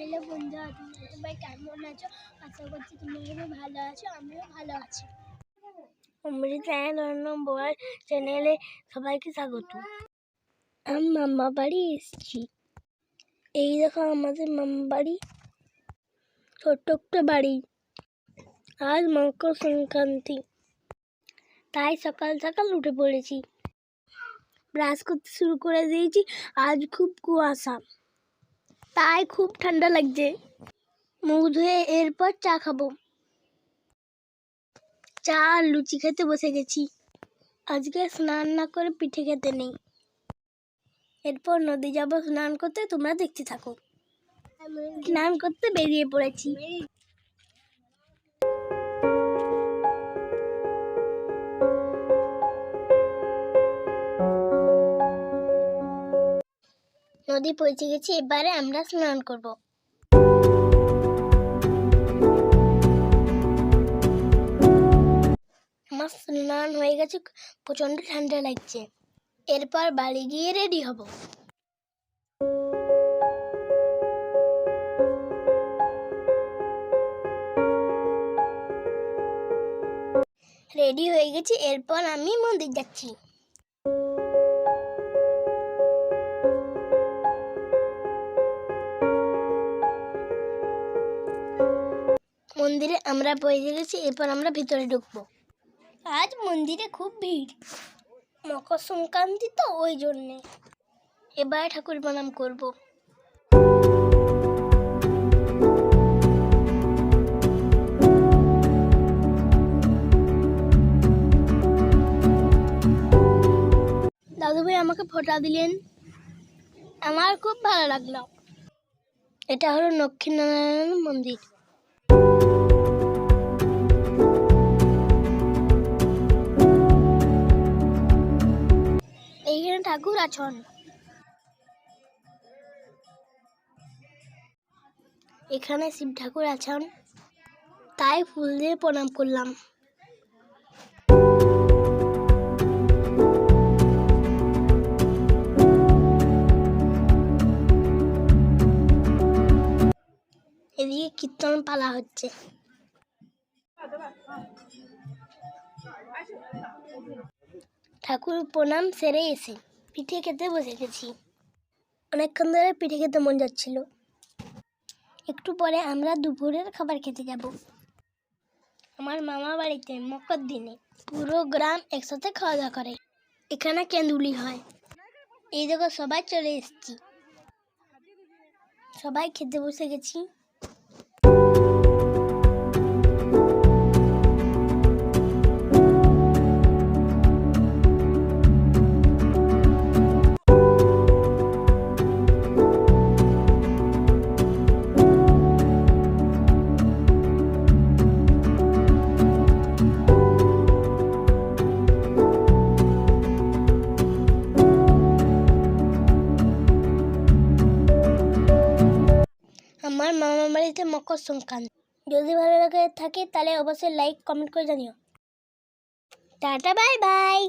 Hello বন্ধুরা তোমরা সবাই কেমন আছো? আশা করছি তোমরা ভালো আছো, আমিও ভালো আছি। অমৃত নম্বর চ্যানেলে সবাইকে স্বাগত। আমি মামা বাড়ি এসেছি। এই দেখো আমাদের মামা বাড়ি। ছোট্ট একটা বাড়ি। আজ মকর সংক্রান্তি। তাই সকাল সকাল উঠে পড়েছি। ব্রাশ করতে শুরু করে দিয়েছি। আজ খুব কুয়াশা। তাই খুব ঠান্ডা লাগছে। মুখ ধুয়ে এরপর চা খাব। চা আর লুচি খেতে বসে গেছি। আজকে স্নান না করে পিঠে খেতে নেই। এরপর নদী যাব স্নান করতে, তোমরা দেখতে থাকো। স্নান করতে বেরিয়ে পড়েছি। নদী পৌঁছে গেছি, এবারে আমরা স্নান করব। আমার স্নান হয়ে গেছে প্রচণ্ড ঠান্ডা লাগছে। এরপর বাড়ি গিয়ে রেডি হব। রেডি হয়ে গেছি, এরপর আমি মন্দির যাচ্ছি। মন্দিরে আমরা পৌঁছে গেছি এরপর আমরা ভিতরে ঢুকবো। আজ মন্দিরে খুব ভিড়। মকর সংক্রান্তি তো ওই জন্যে। এবার ঠাকুর প্রণাম করব। দাদু ভাই আমাকে ফোটা দিলেন। আমার খুব ভালো লাগল। এটা হলো লক্ষ্মীনারায়ণ মন্দির। ঠাকুর আছেন এখানে শিব ঠাকুর আছেন তাই ফুল দিয়ে প্রণাম করলাম। এদিকে কীর্তন পালা হচ্ছে। ঠাকুর প্রণাম সেরে এসে। পিঠে খেতে বসে গেছি। অনেকক্ষণ ধরে পিঠে খেতে মন যাচ্ছিল। একটু পরে আমরা দুপুরের খাবার খেতে যাব। আমার মামা বাড়িতে মকর দিনে পুরো গ্রাম একসাথে খাওয়া দাওয়া করে। এখানে কেন্দুলি হয়। এই দেখো সবাই চলে এসেছি। সবাই খেতে বসে গেছি। মামা মকর সংক্রান্তি। যদি ভালো লাগে থাকে তাহলে অবশ্যই লাইক কমেন্ট করে জানিও। Tata bye bye